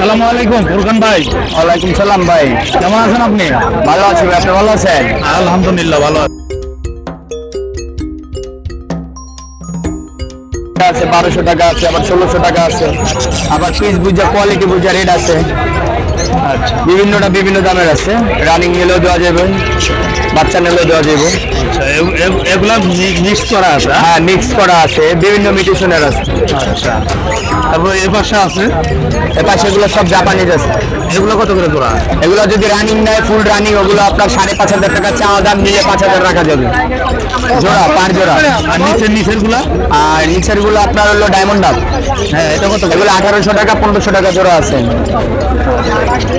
আসসালামু আলাইকুম ফুরকান ভাই। ওয়ালাইকুম সালাম ভাই। কেমন আছেন আপনি? ভালো আছি ভাই আপনি ভালো আছেন? আলহামদুলিল্লাহ ভালো আছি। আছে বারোশো টাকা আছে আবার ষোলোশো টাকা আছে। আবার পিস বুঝা কোয়ালিটি বুঝা রেট আছে। বিভিন্নটা বিভিন্ন দামের আছে। রানিং নিলেও দেওয়া যাবে বাচ্চা নিলেও দেওয়া যাবে। আচ্ছা এগুলা মিক্স করা আছে হ্যাঁ? হ্যাঁ মিক্স করা আছে বিভিন্ন মিউটেশনের আছে। আচ্ছা তারপর এ পাশে আছে? এ পাশে এগুলো সব জাপানিজ আছে। এগুলো কত করে জোড়া এগুলো যদি রানিং নেয় ফুল রানিং ওগুলো আপনার সাড়ে পাঁচ হাজার টাকা চাওয়া দাম নিলে পাঁচ হাজার রাখা যাবে। জোড়া পার জোড়া। আর নিচের নিচেরগুলা আর নিচেরগুলো আপনার হলো ডায়মন্ড ডাব হ্যাঁ এটা কত এগুলো আঠারোশো টাকা পনেরোশো টাকা জোড়া আছে।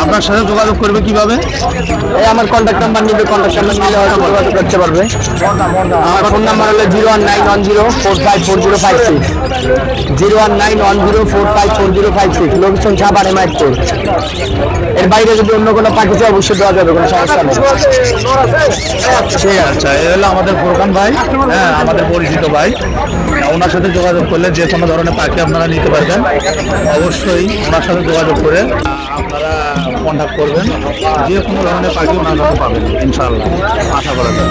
আপনার সাথে যোগাযোগ করবে কীভাবে? এই আমার কন্ট্যাক্ট নাম্বার নিবে কন্ট্যাক্ট নাম্বার নিলে হয়তো যোগাযোগ করতে পারবে। আমার ফোন নাম্বার হলো zero one nine one zero four five four zero five six. Zero one nine one zero four five four zero five six. Location Chhapare Maikpur. এর বাইরে যদি অন্য কোনো পাখি চাই অবশ্যই দেওয়া যাবে কোনো সমস্যা নেই। ঠিক আচ্ছা এ হলো আমাদের ফুরকান ভাই হ্যাঁ আমাদের পরিচিত ভাই। ওনার সাথে যোগাযোগ করলে যে কোনো ধরনের পাখি আপনারা নিতে পারবেন। অবশ্যই ওনার সাথে যোগাযোগ করে আপনারা কন্ট্যাক্ট করবেন। যে কোনো ধরনের পাখি ওনার কাছে পাবেন, ইনশাআল্লাহ। আশা করা যায়।